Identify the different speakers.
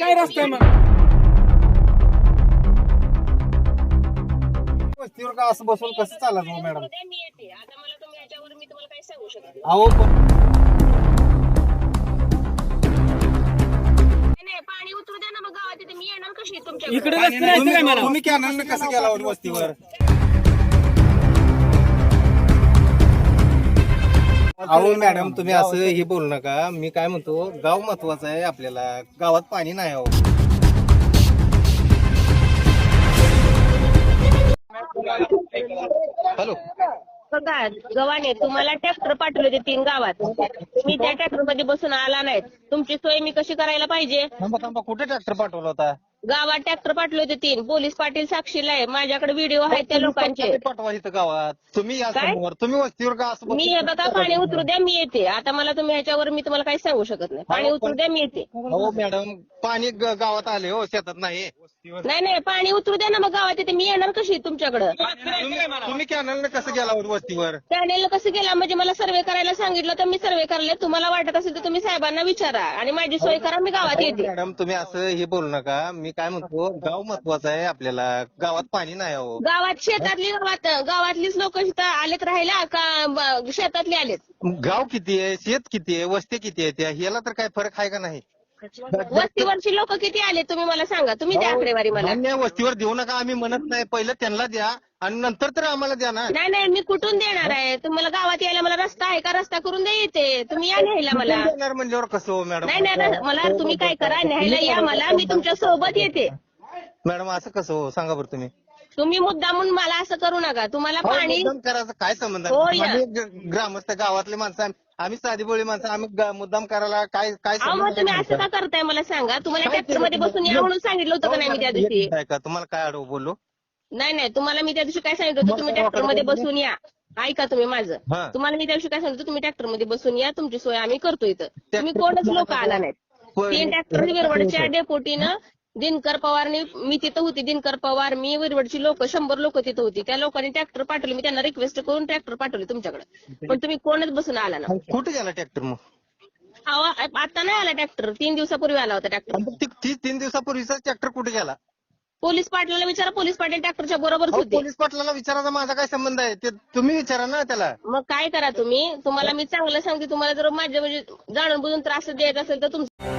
Speaker 1: काय रस्ता आहे मग?
Speaker 2: वस्तीवर का असं बसून कसं चालत मॅडम?
Speaker 3: मी येते. आता मला तुम्ही याच्यावर मी तुम्हाला काही सांगू शकत नाही.
Speaker 2: अहो पण-
Speaker 3: नाही नाही, पाणी उतरू द्या ना मग गावात. येते मी येणार कशी? तुमच्या
Speaker 1: इकडे रस्ते नाही काय मला
Speaker 2: तुम्ही तुम्ही कॅनल कसं गेला वस्तीवर? अहो मॅडम तुम्ही असं हे बोलू नका. मी काय म्हणतो गाव महत्वाचं आहे आपल्याला. गावात पाणी नाही अहो. हॅलो.
Speaker 3: बघा गव्हाणे तुम्हाला ट्रॅक्टर पाठवले होते तीन गावात. तुम्ही त्या ट्रॅक्टरमध्ये बसून आला नाहीत तुमची सोय मी कशी करायला पाहिजे?
Speaker 2: थांबा थांबा. कुठे ट्रॅक्टर पाठवला होता?
Speaker 3: गावात ट्रॅक्टर पाठवले होते तीन. पोलीस पाटील साक्षीला आहे. माझ्याकडे व्हिडिओ आहेत त्या लोकांचे.
Speaker 2: पाठवा इथं गावात. तुम्ही या
Speaker 3: काय?
Speaker 2: समोर. तुम्ही वस्तीवर का असं
Speaker 3: मी हे बघा पाणी उतरू द्या मी येते. आता मला तुम्ही ह्याच्यावर मी तुम्हाला काही सांगू शकत नाही. पाणी उतरू द्या मी येते.
Speaker 2: हो मॅडम पाणी ग- गावात आले हो शेतात नाही.
Speaker 3: नाही नाही पाणी उतरू द्या ना मग गावात येते. मी येणार कशी तुमच्याकडं?
Speaker 2: तुम्ही- कसं गेला हो वस्तीवर?
Speaker 3: कसं गेला? म्हणजे मला सर्वे करायला सांगितलं तर मी सर्वे करायला तुम्हाला वाटत असेल तर तुम्ही साहेबांना विचारा. आणि माझी सोय करा मी गावात येते.
Speaker 2: मॅडम तुम्ही असं हे बोलू नका. मी काय म्हणतो गाव महत्वाचं आहे आपल्याला. गावात पाणी नाही हो
Speaker 3: गावात शेतातली गावात गावातलीच लोक आलेत राहायला का ब- शेतातली आलेत?
Speaker 2: गाव किती आहे शेत किती आहे वस्ती किती आहे त्या ह्याला तर काय फरक आहे का नाही?
Speaker 3: वस्तीवरची लोक किती आले तुम्ही मला सांगा. तुम्ही द्या आकडेवारी मला.
Speaker 2: धान्य वस्तीवर देऊ नका आम्ही म्हणत नाही. पहिलं त्यांना द्या आणि नंतर तर आम्हाला द्या ना.
Speaker 3: नाही नाही मी कुठून देणार आहे? तुम्हाला गावात यायला मला रस्ता आहे का? रस्ता करून द्या येते तुम्ही या न्यायला मला.
Speaker 2: देणार म्हणल्यावर कसं हो मॅडम?
Speaker 3: नाही नाही मला तुम्ही काय करा न्यायला या मला. मी तुमच्यासोबत येते.
Speaker 2: मॅडम असं कसं हो? सांगा बरं तुम्ही.
Speaker 3: तुम्ही मुद्दामून मला असं करू नका. तुम्हाला
Speaker 2: हो,
Speaker 3: पाणी
Speaker 2: मुद्दाम करायचं काय संबंध
Speaker 3: हो,
Speaker 2: आहे?
Speaker 3: या.
Speaker 2: आम्ही ग- ग्रामस्थ गावातले माणसं आम्ही साधी बोळी माणसं आम्ही ग- मुद्दाम करायला काय काय
Speaker 3: अहो मग तुम्ही असं का करताय मला सांगा? तुम्हाला ट्रॅक्टरमध्ये बसून या म्हणून सांगितलं होतं का नाही मी त्या दिवशी?
Speaker 2: आहे का तुम्हाला काय अडव बोललो
Speaker 3: नाही नाही तुम्हाला मी त्या दिवशी काय सांगितलं होतं? तुम्ही ट्रॅक्टरमध्ये बसून या. ऐका तुम्ही माझं.
Speaker 2: हा.
Speaker 3: तुम्हाला मी त्या दिवशी काय सांगितलं तुम्ही ट्रॅक्टरमध्ये बसून या तुमची सोय आम्ही करतो इथं. तुम्ही कोणच लोक आला नाहीत. तीन ट्रॅक्टर विरवडच्या डेपोटीनं दिनकर पवारनी मी तिथं होती दिनकर पवार मी विरवडची लोक शंभर लोक तिथं होती. त्या लोकांनी ट्रॅक्टर पाठवले मी त्यांना रिक्वेस्ट करून ट्रॅक्टर पाठवले तुमच्याकडे. पण तुम्ही कोणच बसून आला ना
Speaker 2: कुठे गेला ट्रॅक्टर मग?
Speaker 3: आता नाही आला ट्रॅक्टर तीन दिवसापूर्वी आला होता ट्रॅक्टर
Speaker 2: तीन दिवसापूर्वीचा ट्रॅक्टर कुठे गेला?
Speaker 3: पोलीस पाटलाला विचारा पोलीस पाटील ट्रॅक्टरच्या होते.
Speaker 2: पोलीस पाटलाला विचारायचा माझा काय संबंध आहे? ते तुम्ही विचारा ना त्याला.
Speaker 3: मग काय करा तुम्ही? तुम्हाला मी चांगलं सांगते तुम्हाला जर माझ्या म्हणजे जाणून बुजून त्रास द्यायचा असेल तर तुमचं